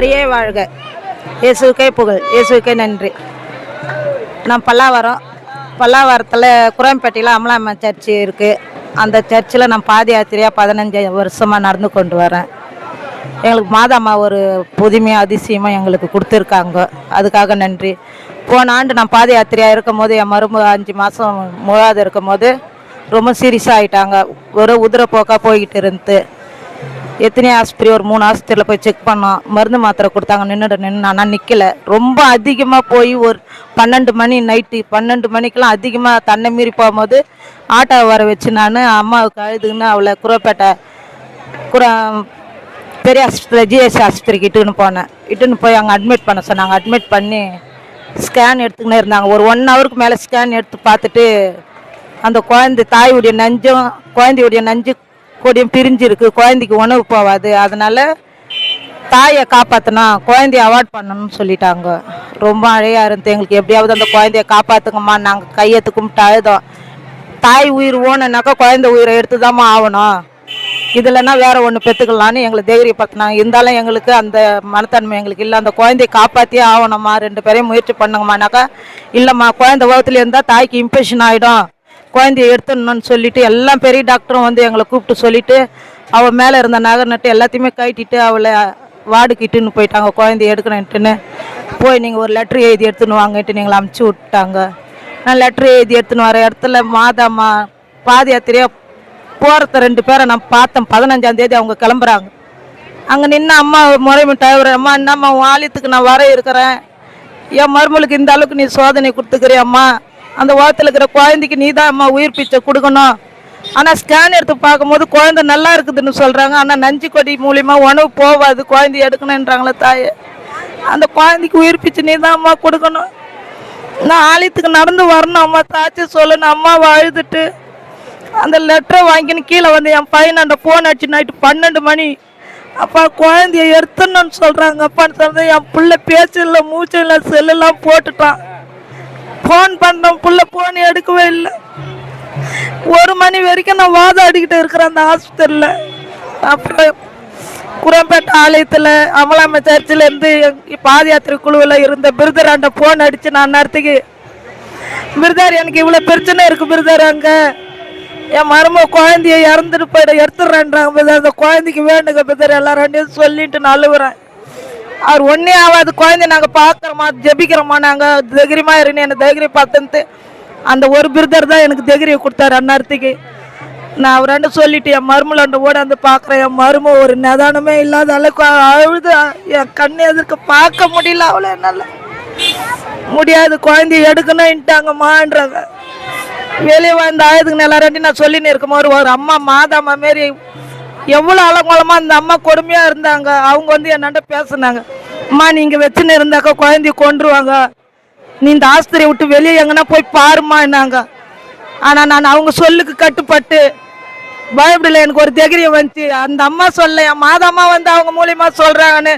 மரியே வாழ்க. இயேசுக்கே புகழ். இயேசுக்கே நன்றி. நான் பல்லாவரம் பல்லாவரத்தில் குரம்பேட்டையில் அமலாம்மா சர்ச்சு இருக்குது அந்த சர்ச்சில் நான் பாத யாத்திரையாக பதினஞ்சு வருஷமாக நடந்து கொண்டு வரேன். எங்களுக்கு மாதாம்மா ஒரு புதுமையாக அதிசயமாக எங்களுக்கு கொடுத்துருக்காங்க. அதுக்காக நன்றி. போன ஆண்டு நான் பாத யாத்திரையாக இருக்கும் போது என் மரும அஞ்சு மாதம் முழாது இருக்கும் போது ரொம்ப சீரியஸாக ஆகிட்டாங்க ஒரு உதிரப்போக்காக போய்கிட்டு இருந்து எத்தனை ஆஸ்பத்திரி ஒரு மூணு ஆஸ்பத்திரியில் போய் செக் பண்ணோம். மருந்து மாத்திரை கொடுத்தாங்க. நின்றுட நின்று ஆனால் நிற்கல ரொம்ப அதிகமாக போய் ஒரு பன்னெண்டு மணி நைட்டு பன்னெண்டு மணிக்கெலாம் அதிகமாக தன்னை மீறி போகும்போது ஆட்டோ வர வச்சு நான் அம்மாவுக்கு அழுதுன்னு அவளை குரோப்பேட்டை குர பெரிய ஆஸ்பத்திரி ஜிஎஸ் ஆஸ்பத்திரிக்கு இட்டுன்னு போனேன். இட்டுன்னு போய் அங்கே அட்மிட் பண்ண சொன்னாங்க. அட்மிட் பண்ணி ஸ்கேன் எடுத்துக்கினே இருந்தாங்க. ஒரு ஒன் ஹவருக்கு மேலே ஸ்கேன் எடுத்து பார்த்துட்டு அந்த குழந்தை தாயுடைய நஞ்சும் குழந்தையுடைய நஞ்சு கொடியும் பிரிஞ்சிருக்கு. குழந்தைக்கு உணவு போகாது. அதனால தாயை காப்பாற்றணும் குழந்தைய அவார்ட் பண்ணணும்னு சொல்லிட்டாங்க. ரொம்ப அழையா இருந்து எங்களுக்கு எப்படியாவது அந்த குழந்தைய காப்பாற்றுங்கம்மா நாங்கள் கையெத்து கும்பிட்டு அழுதோம். தாய் உயிர் ஓணுனாக்கா குழந்தை உயிரை எடுத்து ஆகணும். இதுலன்னா வேற ஒன்று பெற்றுக்கலான்னு எங்களை தைரியப்படுத்தினாங்க. இருந்தாலும் எங்களுக்கு அந்த மனத்தன்மை எங்களுக்கு இல்லை. அந்த குழந்தைய காப்பாற்றியே ஆகணும்மா. ரெண்டு பேரையும் முயற்சி பண்ணுங்கம்மானாக்கா இல்லைம்மா குழந்தை உலகத்துல இருந்தால் தாய்க்கு இன்ஃபெக்ஷன் ஆகிடும் குழந்தைய எடுத்துடணும்னு சொல்லிட்டு எல்லாம் பெரிய டாக்டரும் வந்து எங்களை கூப்பிட்டு சொல்லிட்டு அவள் மேலே இருந்த நகை நட்டு எல்லாத்தையுமே கட்டிட்டு அவளை வார்டுக்கு இட்டுன்னு போயிட்டாங்க. குழந்தைய எடுக்கணுன்ட்டுன்னு போய் நீங்கள் ஒரு லெட்ரு எழுதி எடுத்துன்னு வாங்கன்ட்டு நீங்களை அமுச்சு விட்டாங்க. நான் லெட்ரு எழுதி எடுத்துன்னு வர இடத்துல மாதாம்மா பாத யாத்திரையாக போகிறத ரெண்டு பேரை நான் பார்த்தேன். பதினஞ்சாந்தேதி அவங்க கிளம்புறாங்க. அங்கே நின்று அம்மா முறைமிட்டு அவர் அம்மா என்னம்மா உன் ஆலயத்துக்கு நான் வர இருக்கிறேன். என் மருமலுக்கு இந்த அளவுக்கு நீ சோதனை கொடுத்துக்கிறியம்மா. அந்த ஓரத்தில் இருக்கிற குழந்தைக்கு நீ தான் அம்மா உயிர் பிச்சை கொடுக்கணும். ஆனால் ஸ்கேன் எடுத்து பார்க்கும்போது குழந்தை நல்லா இருக்குதுன்னு சொல்கிறாங்க ஆனால் நஞ்சு கொடி மூலிமா உணவு போகாது குழந்தை எடுக்கணுன்றாங்களே தாயே. அந்த குழந்தைக்கு உயிர் பிச்சை நீ தான் அம்மா கொடுக்கணும். நான் ஆலயத்துக்கு நடந்து வரணும் அம்மா தாச்சி சொல்லணும். அம்மாவை அழுதுட்டு அந்த லெட்டரை வாங்கின்னு கீழே வந்து என் பையன் அந்த ஃபோன் அடிச்சு நைட்டு பன்னெண்டு மணி. அப்பா குழந்தைய எடுத்துடணும்னு சொல்கிறாங்க அப்பான்னு சொல்கிறது என் பிள்ளை பேச்சு இல்லை மூச்சு இல்லை செல்லெல்லாம் போட்டுட்டான். ஃபோன் பண்ணோம். புள்ள ஃபோன் எடுக்கவே இல்லை. ஒரு மணி வரைக்கும் நான் வாதாடிக்கிட்டு இருக்கிறேன் அந்த ஹாஸ்பிட்டலில் அப்புறம் குரம்பேட்டை ஆலயத்தில் அமலாமை சர்ச்சிலேருந்து பாத யாத்திரை குழுவில் இருந்த பிருதராண்ட ஃபோன் அடித்து நான் நேரத்துக்கு பிருதார் எனக்கு இவ்வளோ பிரச்சனை இருக்குது பிருதார் அங்கே என் மரும குழந்தைய இறந்துட்டு போயிட எடுத்துடுறேன்றாங்க பிதர் அந்த குழந்தைக்கு வேண்டுங்க பிதர் எல்லாரும் சொல்லிட்டு நான் அழுகுறேன். அவர் ஒன்றே ஆகாது குழந்தைய நாங்கள் பார்க்குறோமா ஜெபிக்கிறோமா? நாங்கள் தைரியமாக இருன்னு என்னை தைரியம் பார்த்துன்ட்டு அந்த ஒரு பிரதர் தான் எனக்கு தைரியம் கொடுத்தாரு அந்நேரத்துக்கு. நான் அவர் சொல்லிட்டு என் மருமலாண்ட ஓட வந்து பார்க்குறேன் என் மரும ஒரு நிதானமே இல்லாத அளவுக்கு அழுது என் கண்ணை எதிர்க்க பார்க்க முடியல அவ்வளோ என்னால். முடியாது குழந்தைய எடுக்கணும்ட்டாங்கம்மான்றாங்க வெளியே வந்து ஆயுதுங்க எல்லாரும் நான் சொல்லின்னு இருக்கும்போது ஒரு அம்மா மாதாம்மா மாரி எவ்வளோ அலங்கோலமா அந்த அம்மா கொடுமையாக இருந்தாங்க. அவங்க வந்து என்னண்ட பேசுனாங்க. அம்மா நீங்கள் வச்சுன்னு இருந்தாக்கா குழந்தைய கொண்டுருவாங்க நீ இந்த ஆஸ்பத்திரியை விட்டு வெளியே எங்கன்னா போய் பாருமான்னாங்க ஆனால் நான் அவங்க சொல்லுக்கு கட்டுப்பட்டு பயப்படல. எனக்கு ஒரு தைரியம் வந்துச்சு. அந்த அம்மா சொல்ல என் மாதம்மா வந்து அவங்க மூலியமா சொல்கிறாங்கன்னு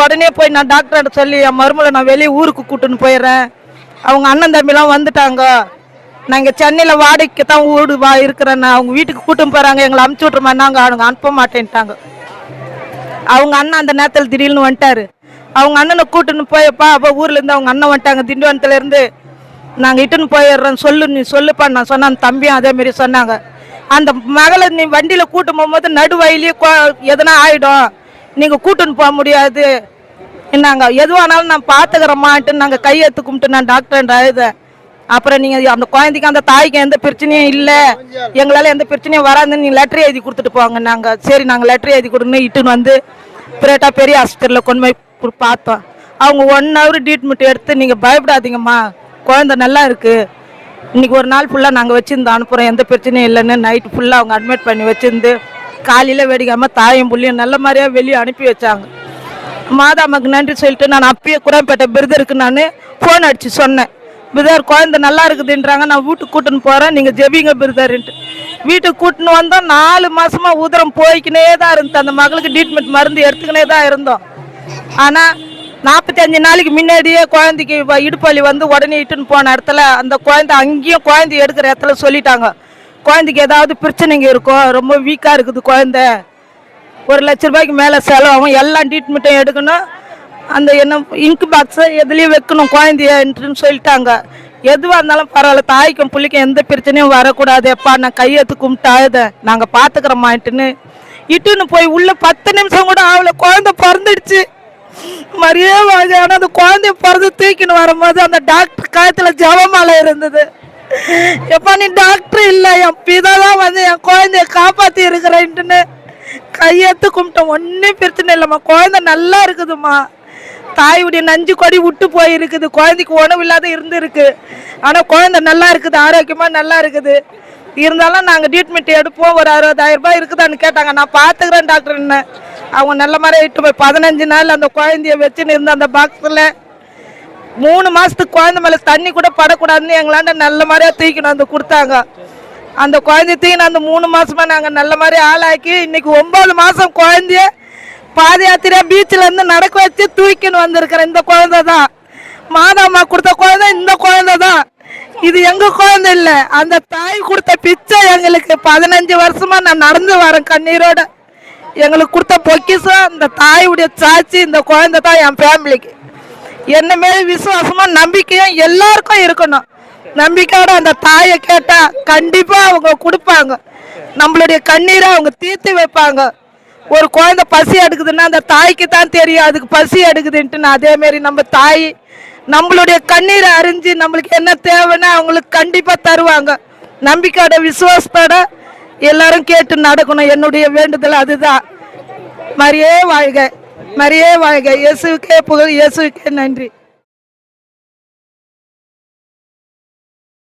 உடனே போய் நான் டாக்டர்கிட்ட சொல்லி என் மருமலை நான் வெளியே ஊருக்கு கூட்டுன்னு போயிடுறேன். அவங்க அண்ணன் தம்பிலாம் வந்துட்டாங்க. நாங்கள் சென்னையில் வாடகைக்கு தான் வீடு வா இருக்கிறேன் அவங்க வீட்டுக்கு கூட்டும் போகிறாங்க எங்களை அமுச்சு விட்ருமா நாங்கள் அவங்க அனுப்ப மாட்டேன்ட்டாங்க. அவங்க அண்ணன் அந்த நேரத்தில் திடீர்னு வந்துட்டாரு. அவங்க அண்ணனை கூட்டுன்னு போயப்பா அப்போ ஊர்லேருந்து அவங்க அண்ணன் வந்துட்டாங்க திண்டிவனத்துலேருந்து நாங்கள் இட்டுன்னு போயிடுறோம் சொல்லு நீ சொல்லுப்பா நான் சொன்னேன் தம்பியும் அதேமாரி சொன்னாங்க. அந்த மகளை நீ வண்டியில் கூட்டும் போகும்போது நடுவழியிலேயே எதனா ஆகிடும் நீங்கள் கூட்டுன்னு போக முடியாது. என்னங்க எதுவானாலும் நான் பார்த்துக்கிறோமான்ட்டு நாங்கள் கையெழுத்து கும்பிட்டு நான் டாக்டர் அழுதேன் அப்புறம் நீங்கள் அந்த குழந்தைக்கு அந்த தாய்க்கு எந்த பிரச்சனையும் இல்லை. எங்களால் எந்த பிரச்சனையும் வராதுன்னு நீங்கள் லெட்டர் எழுதி கொடுத்துட்டு போங்க. நாங்கள் சரி நாங்கள் லெட்டர் எழுதி கொடுன்னு இட்டுன்னு வந்து பிரேட்டா பெரிய ஹாஸ்பிட்டலில் கொண்டு போய் பார்த்தோம். அவங்க ஒன் ஹவர் ட்ரீட்மெண்ட் எடுத்து நீங்கள் பயப்படாதீங்கம்மா. குழந்தை நல்லா இருக்குது இன்னைக்கு ஒரு நாள் ஃபுல்லாக நாங்கள் வச்சுருந்து அனுப்புகிறோம் எந்த பிரச்சனையும் இல்லைன்னு நைட்டு ஃபுல்லாக அவங்க அட்மிட் பண்ணி வச்சுருந்து காலையில் வெடிக்காமல் தாயும் புள்ளியும் நல்ல மாதிரியா வெளியே அனுப்பி வச்சாங்க. மாதாமாக்கு நன்றி சொல்லிட்டு நான் அப்பயே குரம்பேட்டை பிரதருக்கு நான் ஃபோன் அடித்து சொன்னேன். பிரதர் குழந்தை நல்லா இருக்குதுன்றாங்க. நான் வீட்டுக்கு கூட்டின்னு போகிறேன் நீங்கள் ஜெபிங்க பிரதர்ன்ட்டு வீட்டுக்கு கூட்டின்னு வந்தோம். நாலு மாதமாக உதரம் போய்க்கினே தான் இருந்தது அந்த மகளுக்கு ட்ரீட்மெண்ட் மருந்து எடுத்துக்கினே தான் இருந்தோம். ஆனால் நாற்பத்தஞ்சு நாளைக்கு முன்னாடியே குழந்தைக்கு வ- வந்து உடனே இட்டுன்னு போன இடத்துல அந்த குழந்தை அங்கேயும் குழந்தை எடுக்கிற இடத்துல சொல்லிட்டாங்க. குழந்தைக்கு ஏதாவது பிரச்சனைங்க இருக்கும் ரொம்ப வீக்காக இருக்குது குழந்தை. ஒரு லட்ச ரூபாய்க்கு மேலே செலவாகும். எல்லா ட்ரீட்மெண்ட்டும் எடுக்கணும். அந்த என்ன இங்கு பாக்ஸை எதுலேயும் வைக்கணும் குழந்தையன்ட்டுன்னு சொல்லிட்டாங்க. எதுவாக இருந்தாலும் பரவாயில்ல தாய்க்கும் பிள்ளைக்கும் எந்த பிரச்சனையும் வரக்கூடாது. எப்பா நான் கையெழுத்து கும்பிட்டாத நாங்கள் பார்த்துக்குறோமான்ட்டுன்னு இட்டுன்னு போய் உள்ள பத்து நிமிஷம் கூட அவளை குழந்தை பிறந்துடுச்சு. மரியே வாங்க ஆனால் அந்த குழந்தைய பிறந்து தூக்கின்னு வரும்போது அந்த டாக்டர் காயத்தில் ஜபமாலை இருந்தது. எப்பா நீ டாக்டர் இல்லை என் பிதா தான் வந்து என் குழந்தைய காப்பாற்றி இருக்கிறேன்ட்டுன்னு கையெழுத்து கும்பிட்டோம் ஒன்றும் பிரச்சனை இல்லைம்மா குழந்தை நல்லா இருக்குதும்மா. தாயுடைய நஞ்சு கொடி விட்டு போயிருக்குது. குழந்தைக்கு உணவு இல்லாத இருந்துருக்கு. ஆனால் குழந்தை நல்லா இருக்குது ஆரோக்கியமாக நல்லா இருக்குது. இருந்தாலும் நாங்கள் ட்ரீட்மெண்ட் எடுப்போம். ஒரு அறுபதாயிரம் ரூபாய் இருக்குதான்னு கேட்டாங்க. நான் பார்த்துக்கிறேன் டாக்டர் என்ன அவங்க நல்ல மாதிரி இட்டு போய் பதினஞ்சு நாள் அந்த குழந்தைய வச்சுன்னு இருந்த அந்த பாக்ஸில் மூணு மாதத்துக்கு குழந்தை மேலே தண்ணி கூட படக்கூடாதுன்னு எங்களாண்ட நல்ல மாதிரியா தூக்கின்னு வந்து கொடுத்தாங்க. அந்த குழந்தைய தூக்கின அந்த மூணு மாதமாக நாங்கள் நல்ல மாதிரி ஆளாக்கி இன்னைக்கு ஒம்பது மாதம் குழந்தைய பாத யாத்திரையா பீச்சில் இருந்து நடக்க வச்சு தூக்கின்னு வந்திருக்கிறேன் இந்த குழந்தை தான். மாதாம்மா கொடுத்த குழந்தை இந்த குழந்தை தான். இது எங்க குழந்தை இல்ல. அந்த தாய் கொடுத்த பிச்சை எங்களுக்கு பதினஞ்சு வருஷமா நான் நடந்து வரேன் கண்ணீரோட. எங்களுக்கு கொடுத்த பொக்கிஷம் இந்த தாயுடைய சாட்சி இந்த குழந்தை தான் என் ஃபேமிலிக்கு என்ன மேல விசுவாசமா நம்பிக்கையும் எல்லாருக்கும் இருக்கணும். நம்பிக்கையோட அந்த தாயை கேட்டா கண்டிப்பா அவங்க கொடுப்பாங்க. நம்மளுடைய கண்ணீரை அவங்க தீர்த்து வைப்பாங்க. ஒரு குழந்தை பசி எடுக்குதுன்னா அந்த தாய்க்கு தான் தெரியும் அதுக்கு பசி எடுக்குதுன்ட்டு அதே மாதிரி நம்ம தாய் நம்மளுடைய கண்ணீரை அறிஞ்சு நம்மளுக்கு என்ன தேவைன்னா அவங்களுக்கு கண்டிப்பா தருவாங்க. நம்பிக்கையோட விசுவாசத்தோட எல்லாரும் கேட்டு நடக்கணும். என்னுடைய வேண்டுதல் அதுதான். மரியே வாழ்க. மரியே வாழ்க. இயேசுக்கே புகழ். இயேசுக்கே நன்றி.